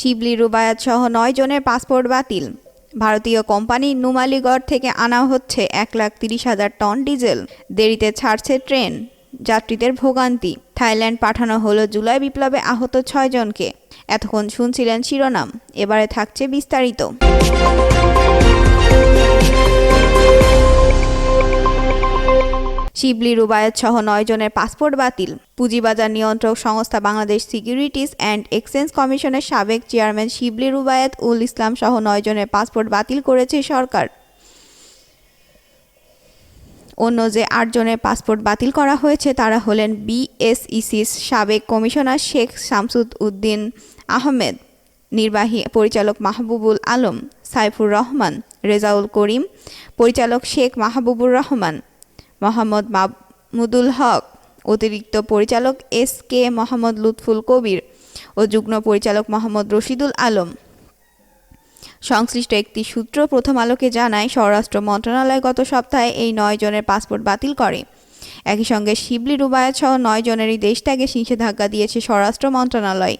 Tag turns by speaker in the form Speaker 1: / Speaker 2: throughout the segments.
Speaker 1: শিবলি রুবায়াত সহ নয় জনের পাসপোর্ট বাতিল। ভারতীয় কোম্পানি নুমালিগড় থেকে আনা হচ্ছে এক লাখ তিরিশ হাজার টন ডিজেল। দেরিতে ছাড়ছে ট্রেন। যাত্রীদের ভোগান্তি। থাইল্যান্ড পাঠানো হলো জুলাই বিপ্লবে আহত ছয় জনকে। এতক্ষণ শুনছিলেন শিরোনাম। এবারে থাকছে বিস্তারিত। শিবলি রুবায়ত সহ নয় জনের পাসপোর্ট বাতিল। পুঁজিবাজার নিয়ন্ত্রক সংস্থা বাংলাদেশ সিকিউরিটিজ অ্যান্ড এক্সচেঞ্জ কমিশনের সাবেক চেয়ারম্যান শিবলি রুবায়েত উল ইসলাম সহ নয় জনের পাসপোর্ট বাতিল করেছে সরকার। অন্য যে আটজনের পাসপোর্ট বাতিল করা হয়েছে, তারা হলেন বিএসইসির সাবেক কমিশনার শেখ শামসুদ উদ্দিন আহমেদ, নির্বাহী পরিচালক মাহবুবুল আলম, সাইফুর রহমান, রেজাউল করিম, পরিচালক শেখ মাহবুবুর রহমান মোহাম্মদ মাহমুদুল হক, অতিরিক্ত পরিচালক এস কে মোহাম্মদ লুৎফুল কবির ও যুগ্ম পরিচালক মোহাম্মদ রশিদুল আলম। সংশ্লিষ্ট একটি সূত্র প্রথম আলোকে জানায়, স্বরাষ্ট্র মন্ত্রণালয় গত সপ্তাহে এই নয় জনের পাসপোর্ট বাতিল করে। একই সঙ্গে শিবলি রুবায়াত সহ নয় জনেরই দেশ ত্যাগে নিষেধাজ্ঞা দিয়েছে স্বরাষ্ট্র মন্ত্রণালয়।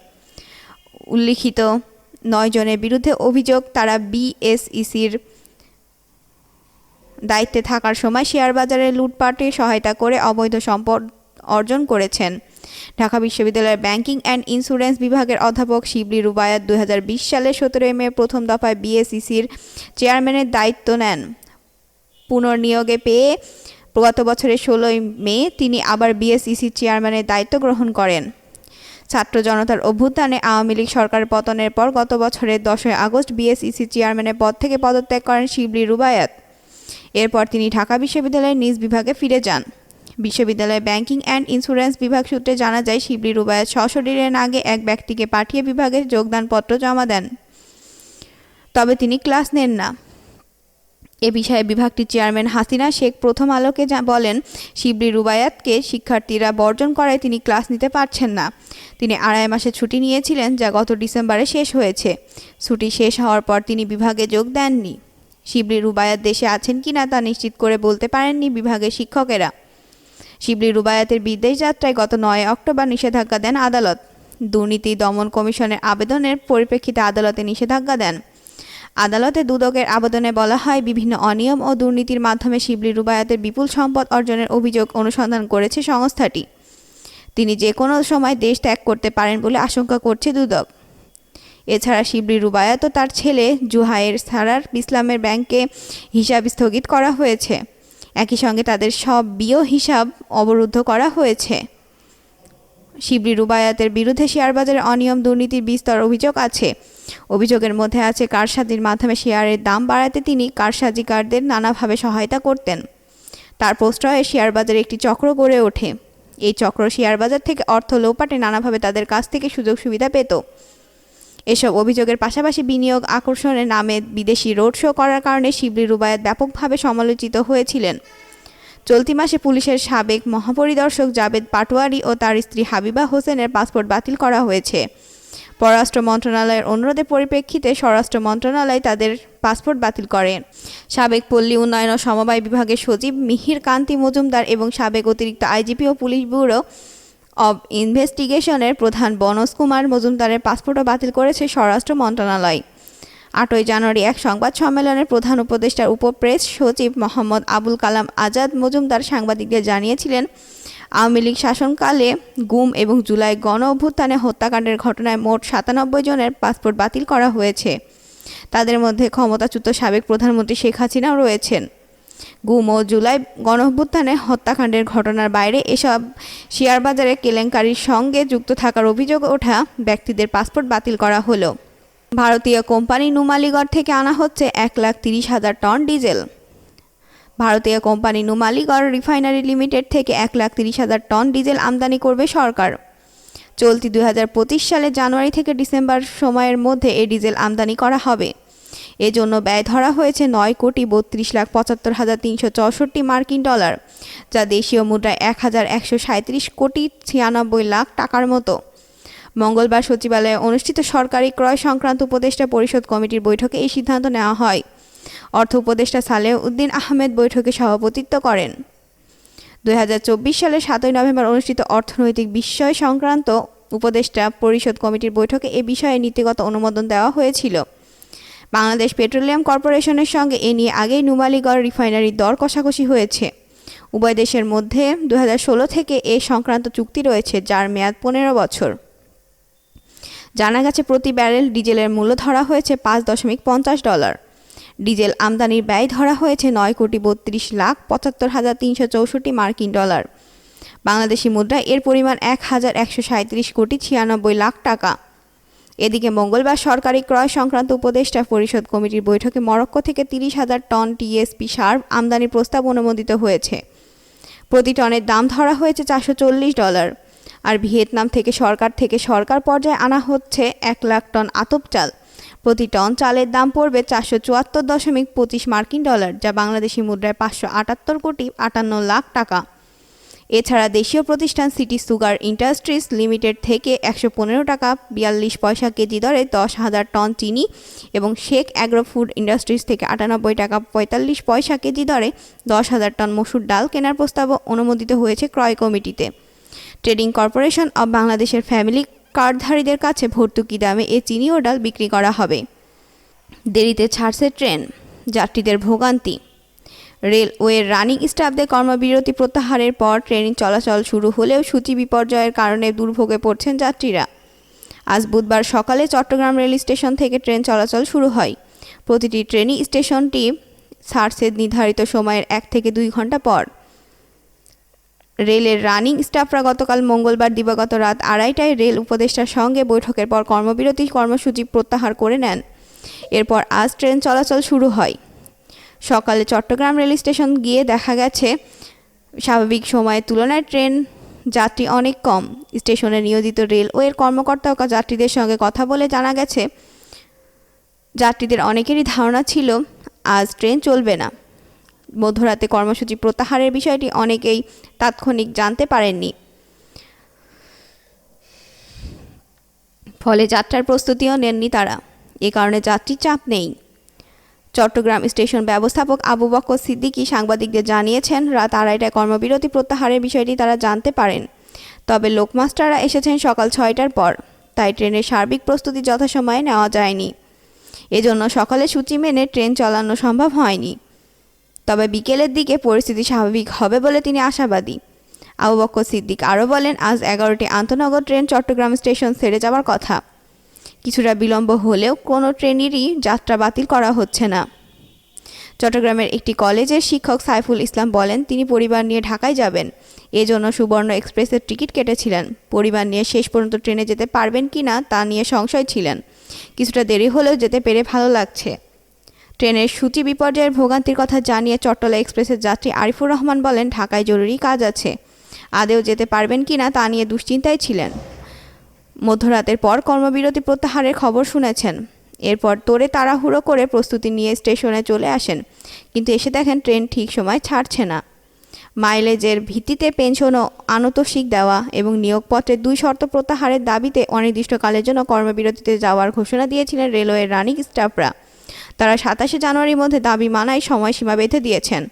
Speaker 1: উল্লিখিত নয় জনের বিরুদ্ধে অভিযোগ, তারা বিএসইসির দায়িত্বে থাকার সময় শেয়ার বাজারে লুটপাটে সহায়তা করে অবৈধ সম্পদ অর্জন করেছেন। ঢাকা বিশ্ববিদ্যালয়ের ব্যাংকিং অ্যান্ড ইন্স্যুরেন্স বিভাগের অধ্যাপক শিবলি রুবায়াত দুই সালে সতেরোই মে প্রথম দফায় বিএসইসির চেয়ারম্যানের দায়িত্ব নেন। পুনর্নিয়োগে পেয়ে গত বছরের ষোলোই মে তিনি আবার বিএসইসির চেয়ারম্যানের দায়িত্ব গ্রহণ করেন। ছাত্র জনতার অভ্যুত্থানে আওয়ামী লীগ সরকার পতনের পর গত বছরের দশই আগস্ট বিএসইসি চেয়ারম্যানের পদ থেকে পদত্যাগ করেন শিবলি রুবায়াত। এরপর তিনি ঢাকা বিশ্ববিদ্যালয়ের নিজ বিভাগে ফিরে যান। বিশ্ববিদ্যালয়ের ব্যাংকিং অ্যান্ড ইন্স্যুরেন্স বিভাগ সূত্রে জানা যায়, শিবলি রুবায়াত সশরীরের আগে এক ব্যক্তিকে পাঠিয়ে বিভাগে যোগদানপত্র জমা দেন। তবে তিনি ক্লাস নেন না। এ বিষয়ে বিভাগটির চেয়ারম্যান হাসিনা শেখ প্রথম আলোকে বলেন, শিবলি রুবায়াতকে শিক্ষার্থীরা বর্জন করায় তিনি ক্লাস নিতে পারছেন না। তিনি আড়াই মাসে ছুটি নিয়েছিলেন, যা গত ডিসেম্বরে শেষ হয়েছে। ছুটি শেষ হওয়ার পর তিনি বিভাগে যোগ দেননি। শিবলি রুবায়াত দেশে আছেন কিনা তা নিশ্চিত করে বলতে পারেননি বিভাগের শিক্ষকেরা। শিবলি রুবায়াতের বিদেশ যাত্রায় গত নয় অক্টোবর নিষেধাজ্ঞা দেন আদালত। দুর্নীতি দমন কমিশনের আবেদনের পরিপ্রেক্ষিতে আদালতে নিষেধাজ্ঞা দেন। আদালতে দুদকের আবেদনে বলা হয়, বিভিন্ন অনিয়ম ও দুর্নীতির মাধ্যমে শিবলি রুবায়াতের বিপুল সম্পদ অর্জনের অভিযোগ অনুসন্ধান করেছে সংস্থাটি। তিনি যে কোনো সময় দেশ ত্যাগ করতে পারেন বলে আশঙ্কা করছে দুদক। এছাড়া শিবলি রুবায়াত ও তার ছেলে জুহায়ের সারার ইসলামের ব্যাংকে হিসাব স্থগিত করা হয়েছে। একই সঙ্গে তাদের সব বিয় হিসাব অবরুদ্ধ করা হয়েছে। শিবলি রুবায়াতের বিরুদ্ধে শেয়ারবাজারে অনিয়ম, দুর্নীতির বিস্তর অভিযোগ আছে। অভিযোগের মধ্যে আছে কারসাজির মাধ্যমে শেয়ারের দাম বাড়াতে তিনি কারসাজিকারদের নানাভাবে সহায়তা করতেন। তার প্রশ্রয়ে শেয়ার বাজারে একটি চক্র গড়ে ওঠে। এই চক্র শেয়ার বাজার থেকে অর্থ লোপাটে নানাভাবে তাদের কাছ থেকে সুযোগ সুবিধা পেত। এসব অভিযোগের পাশাপাশি বিনিয়োগ আকর্ষণের নামে বিদেশি রোড শো করার কারণে শিবলি রুবায়াত ব্যাপকভাবে সমালোচিত হয়েছিলেন। চলতি মাসে পুলিশের সাবেক মহাপরিদর্শক জাবেদ পাটোয়ারি ও তার স্ত্রী হাবিবা হোসেনের পাসপোর্ট বাতিল করা হয়েছে। পররাষ্ট্র মন্ত্রণালয়ের অনুরোধের পরিপ্রেক্ষিতে স্বরাষ্ট্র মন্ত্রণালয় তাদের পাসপোর্ট বাতিল করে। সাবেক পল্লী উন্নয়ন ও সমবায় বিভাগের সচিব মিহির কান্তি মজুমদার এবং সাবেক অতিরিক্ত আইজিপি ও পুলিশ ব্যুরো অব ইনভেস্টিগেশনের প্রধান বনজ কুমার মজুমদারের পাসপোর্টও বাতিল করেছে স্বরাষ্ট্র মন্ত্রণালয়। আটই জানুয়ারি এক সংবাদ সম্মেলনে প্রধান উপদেষ্টার উপপ্রেস সচিব মোহাম্মদ আবুল কালাম আজাদ মজুমদার সাংবাদিকদের জানিয়েছিলেন, আওয়ামী লীগ শাসনকালে গুম এবং জুলাই গণ অভ্যুত্থানে হত্যাকাণ্ডের ঘটনায় মোট সাতানব্বই জনের পাসপোর্ট বাতিল করা হয়েছে। তাদের মধ্যে ক্ষমতাচ্যুত সাবেক প্রধানমন্ত্রী শেখ হাসিনাও রয়েছেন। গুম ও জুলাই গণঅভ্যুত্থানে হত্যাকাণ্ডের ঘটনার বাইরে এসব শেয়ার বাজারে কেলেঙ্কারির সঙ্গে যুক্ত থাকার অভিযোগ ওঠা ব্যক্তিদের পাসপোর্ট বাতিল করা হলো। ভারতীয় কোম্পানি নুমালিগড় থেকে আনা হচ্ছে এক লাখ তিরিশ হাজার টন ডিজেল। ভারতীয় কোম্পানি নুমালিগড় রিফাইনারি লিমিটেড থেকে এক লাখ তিরিশ হাজার টন ডিজেল আমদানি করবে সরকার। চলতি দু হাজার পঁচিশ সালে জানুয়ারি থেকে ডিসেম্বর সময়ের মধ্যে এই ডিজেল আমদানি করা হবে। এজন্য ব্যয় ধরা হয়েছে নয় কোটি বত্রিশ লাখ পঁচাত্তর হাজার তিনশো চৌষট্টি মার্কিন ডলার, যা দেশীয় মুদ্রায় এক হাজার একশো সাঁত্রিশ কোটি ছিয়ানব্বই লাখ টাকার মতো। মঙ্গলবার সচিবালয়ে অনুষ্ঠিত সরকারি ক্রয় সংক্রান্ত উপদেষ্টা পরিষদ কমিটির বৈঠকে এই সিদ্ধান্ত নেওয়া হয়। অর্থ উপদেষ্টা সালেহ উদ্দিন আহমেদ বৈঠকে সভাপতিত্ব করেন। দু হাজার চব্বিশ সালের সাতই নভেম্বর অনুষ্ঠিত অর্থনৈতিক বিষয় সংক্রান্ত উপদেষ্টা পরিষদ কমিটির বৈঠকে এ বিষয়ে নীতিগত অনুমোদন দেওয়া হয়েছিল। বাংলাদেশ পেট্রোলিয়াম কর্পোরেশনের সঙ্গে এ নিয়ে আগেই নুমালিগড় রিফাইনারির দর কষাকষি হয়েছে। উভয় দেশের মধ্যে দু হাজার ষোলো থেকে এ সংক্রান্ত চুক্তি রয়েছে, যার মেয়াদ পনেরো বছর। জানা গেছে, প্রতি ব্যারেল ডিজেলের মূল্য ধরা হয়েছে পাঁচ দশমিক পঞ্চাশ ডলার। ডিজেল আমদানির ব্যয় ধরা হয়েছে নয় কোটি বত্রিশ লাখ পঁচাত্তর হাজার তিনশো চৌষট্টি মার্কিন ডলার। বাংলাদেশি মুদ্রায় এর পরিমাণ এক হাজার একশো সাঁত্রিশ কোটি ছিয়ানব্বই লাখ টাকা। এদিকে মঙ্গলবার সরকারি ক্রয় সংক্রান্ত উপদেষ্টা পরিষদ কমিটির বৈঠকে মরক্কো থেকে তিরিশ হাজার টন টিএসপি সার আমদানির প্রস্তাব অনুমোদিত হয়েছে। প্রতি টনের দাম ধরা হয়েছে চারশো চল্লিশ ডলার। আর ভিয়েতনাম থেকে সরকার থেকে সরকার পর্যায়ে আনা হচ্ছে এক লাখ টন আতপ চাল। প্রতি টন চালের দাম পড়বে চারশো চুয়াত্তর দশমিক পঁচিশ মার্কিন ডলার, যা বাংলাদেশি মুদ্রায় পাঁচশো আটাত্তর কোটি আটান্ন লাখ টাকা। এছাড়া দেশীয় প্রতিষ্ঠান সিটি সুগার ইন্ডাস্ট্রিজ লিমিটেড থেকে একশো পনেরো টাকা বিয়াল্লিশ পয়সা কেজি দরে দশ হাজার টন চিনি এবং শেখ অ্যাগ্রো ফুড ইন্ডাস্ট্রিজ থেকে আটানব্বই টাকা পঁয়তাল্লিশ পয়সা কেজি দরে দশ হাজার টন মসুর ডাল কেনার প্রস্তাবও অনুমোদিত হয়েছে ক্রয় কমিটিতে। ট্রেডিং কর্পোরেশন অব বাংলাদেশের ফ্যামিলি কার্ডধারীদের কাছে ভর্তুকি দামে এ চিনি ও ডাল বিক্রি করা হবে। দেরিতে ছাড়ছে ট্রেন। যাত্রীদের ভোগান্তি। রেলওয়ের রানিং স্টাফদের কর্মবিরতি প্রত্যাহারের পর ট্রেন চলাচল শুরু হলেও সূচি বিপর্যয়ের কারণে দুর্ভোগে পড়ছেন যাত্রীরা। আজ বুধবার সকালে চট্টগ্রাম রেল স্টেশন থেকে ট্রেন চলাচল শুরু হয়। প্রতিটি ট্রেনই স্টেশনটি সার্সের নির্ধারিত সময়ের এক থেকে দুই ঘণ্টা পর। রেলের রানিং স্টাফরা গতকাল মঙ্গলবার দিবাগত রাত আড়াইটায় রেল উপদেষ্টার সঙ্গে বৈঠকের পর কর্মবিরতি কর্মসূচি প্রত্যাহার করে নেন। এরপর আজ ট্রেন চলাচল শুরু হয়। সকালে চট্টগ্রাম রেল স্টেশন গিয়ে দেখা গেছে, স্বাভাবিক সময়ের তুলনায় ট্রেন যাত্রী অনেক কম। স্টেশনে নিয়োজিত রেলওয়ের কর্মকর্তা ও যাত্রীদের সঙ্গে কথা বলে জানা গেছে, যাত্রীদের অনেকেরই ধারণা ছিল, আজ ট্রেন চলবে না। মধ্যরাতে কর্মসূচি প্রত্যাহারের বিষয়টি অনেকেই তাৎক্ষণিক জানতে পারেননি। ফলে যাত্রার প্রস্তুতিও নেননি তারা। এ কারণে যাত্রীর চাপ নেই। চট্টগ্রাম স্টেশন ব্যবস্থাপক আবু বক্কর সিদ্দিকী সাংবাদিকদের জানিয়েছেন, রাত আড়াইটায় কর্মবিরতি প্রত্যাহারের বিষয়টি তারা জানতে পারেন। তবে লোকমাস্টাররা এসেছেন সকাল ছয়টার পর, তাই ট্রেনের সার্বিক প্রস্তুতি যথাসময়ে নেওয়া যায়নি। এজন্য সকালে সূচি মেনে ট্রেন চালানো সম্ভব হয়নি। তবে বিকেলের দিকে পরিস্থিতি স্বাভাবিক হবে বলে তিনি আশাবাদী। আবু বক্কর সিদ্দিক আরও বলেন, আজ এগারোটি আন্তনগর ট্রেন চট্টগ্রাম স্টেশন ছেড়ে যাওয়ার কথা। কিছুটা বিলম্ব হলেও কোনো ট্রেনেরই যাত্রা বাতিল করা হচ্ছে না। চট্টগ্রামের একটি কলেজের শিক্ষক সাইফুল ইসলাম বলেন, তিনি পরিবার নিয়ে ঢাকায় যাবেন। এজন্য সুবর্ণ এক্সপ্রেসের টিকিট কেটেছিলেন। পরিবার নিয়ে শেষ পর্যন্ত ট্রেনে যেতে পারবেন কি না তা নিয়ে সংশয় ছিলেন। কিছুটা দেরি হলেও যেতে পেরে ভালো লাগছে। ট্রেনের সূচি বিপর্যয়ের ভোগান্তির কথা জানিয়ে চট্টলা এক্সপ্রেসের যাত্রী আরিফুর রহমান বলেন, ঢাকায় জরুরি কাজ আছে। আদেও যেতে পারবেন কি না তা নিয়ে দুশ্চিন্তায় ছিলেন। মধ্যরাতের পর কর্মবিরতি প্রত্যাহারের খবর শুনেছেন। এরপর তোরে তাড়াহুড়ো করে প্রস্তুতি নিয়ে স্টেশনে চলে আসেন, কিন্তু এসে দেখেন ট্রেন ঠিক সময় ছাড়ছে না। মাইলেজের ভিত্তিতে পেনশন ও আনতোষিক দেওয়া এবং নিয়োগপত্রের দুই শর্ত প্রত্যাহারের দাবিতে অনির্দিষ্টকালের জন্য কর্মবিরতিতে যাওয়ার ঘোষণা দিয়েছিলেন রেলওয়ের রানিং স্টাফরা। তারা সাতাশে জানুয়ারির মধ্যে দাবি মানায় সময়সীমা বেঁধে দিয়েছেন।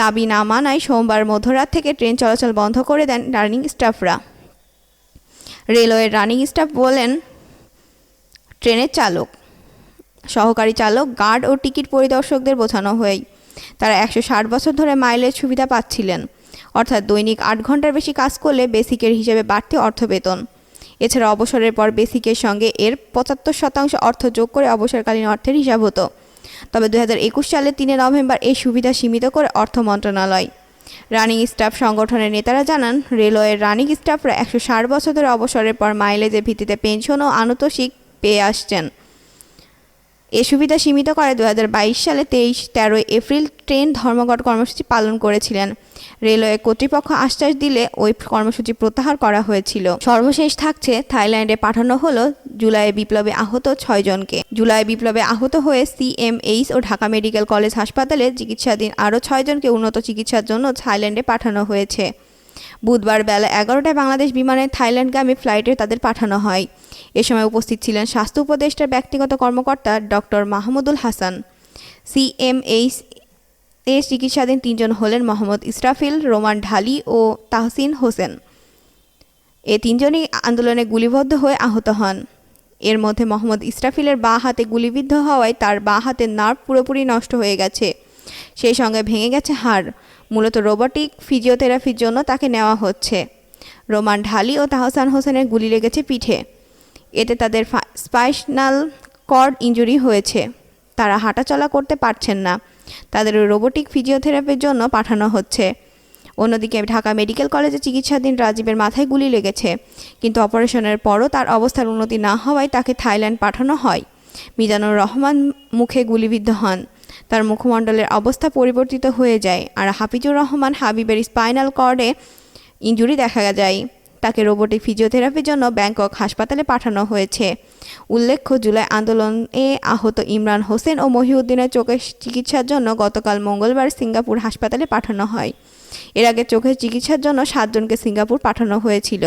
Speaker 1: দাবি না মানায় সোমবার মধ্যরাত থেকে ট্রেন চলাচল বন্ধ করে দেন রানিং স্টাফরা। রেলওয়ের রানিং স্টাফ বলেন, ট্রেনের চালক, সহকারী চালক, গার্ড ও টিকিট পরিদর্শকদের বোঝানো হয়েই তারা একশো ষাট বছর ধরে মাইলেজ সুবিধা পাচ্ছিলেন। অর্থাৎ দৈনিক আট ঘণ্টার বেশি কাজ করলে বেসিকের হিসেবে বাড়তি অর্থ বেতন। এছাড়া অবসরের পর বেসিকের সঙ্গে এর পঁচাত্তর শতাংশ অর্থ যোগ করে অবসরকালীন অর্থের হিসাব হতো। তবে দু সালের তিনে নভেম্বর এই সুবিধা সীমিত করে অর্থ মন্ত্রণালয় রানিং স্টাফ সংগঠনের নেতারা জানান, রেলওয়ের রানিং স্টাফরা একশো ষাট বছরের অবসরের পর মাইলেজের ভিত্তিতে পেনশন ও আনুতোষিক পেয়ে আসছেন। এ সুবিধা সীমিত করে দু হাজার বাইশ সালে তেইশ তেরোই এপ্রিল ট্রেন ধর্মঘট কর্মসূচি পালন করেছিলেন। রেলওয়ে কর্তৃপক্ষ আশ্বাস দিলে ওই কর্মসূচি প্রত্যাহার করা হয়েছিল। সর্বশেষ থাকছে থাইল্যান্ডে পাঠানো হলো জুলাই বিপ্লবে আহত ছয়জনকে জুলাই বিপ্লবে আহত হয়ে সিএমএইচ ও ঢাকা মেডিকেল কলেজ হাসপাতালে চিকিৎসাধীন আরও ছয়জনকে উন্নত চিকিৎসার জন্য থাইল্যান্ডে পাঠানো হয়েছে। বুধবার বেলা এগারোটায় বাংলাদেশ বিমানের থাইল্যান্ডগামী ফ্লাইটে তাদের পাঠানো হয়। এ সময় উপস্থিত ছিলেন স্বাস্থ্য উপদেষ্টার ব্যক্তিগত কর্মকর্তা ডক্টর মাহমুদুল হাসান। সিএমএইচ এ চিকিৎসাধীন তিনজন হলেন মোহাম্মদ ইসরাফিল, রোমান ঢালি ও তাহসিন হোসেন। এ তিনজনই আন্দোলনে গুলিবদ্ধ হয়ে আহত হন। এর মধ্যে মোহাম্মদ ইসরাফিলের বাঁ হাতে গুলিবিদ্ধ হওয়ায় তার বাঁ হাতের নার্ভ পুরোপুরি নষ্ট হয়ে গেছে। সেই সঙ্গে ভেঙে গেছে হাড়। মূলত রোবটিক ফিজিওথেরাপির জন্য তাকে নেওয়া হচ্ছে। রোমান ঢালি ও তাহসান হোসেনের গুলি লেগেছে পিঠে। এতে তাদের স্পাইনাল কর্ড ইঞ্জুরি হয়েছে। তারা হাঁটাচলা করতে পারছেন না। তাদের রোবোটিক ফিজিওথেরাপির জন্য পাঠানো হচ্ছে। অন্যদিকে ঢাকা মেডিকেল কলেজে চিকিৎসাধীন রাজীবের মাথায় গুলি লেগেছে। কিন্তু অপারেশনের পরও তার অবস্থার উন্নতি না হওয়ায় তাকে থাইল্যান্ড পাঠানো হয়। মিজানুর রহমান মুখে গুলিবিদ্ধ হন। তার মুখমণ্ডলের অবস্থা পরিবর্তিত হয়ে যায় আর হাফিজুর রহমান হাবিবের স্পাইনাল কর্ডে ইঞ্জুরি দেখা যায়। তাকে রোবটিক ফিজিওথেরাপির জন্য ব্যাংকক হাসপাতালে পাঠানো হয়েছে। উল্লেখ্য, জুলাই আন্দোলনে আহত ইমরান হোসেন ও মহিউদ্দিনের চোখের চিকিৎসার জন্য গতকাল মঙ্গলবার সিঙ্গাপুর হাসপাতালে পাঠানো হয়। এর আগে চোখের চিকিৎসার জন্য সাতজনকে সিঙ্গাপুর পাঠানো হয়েছিল।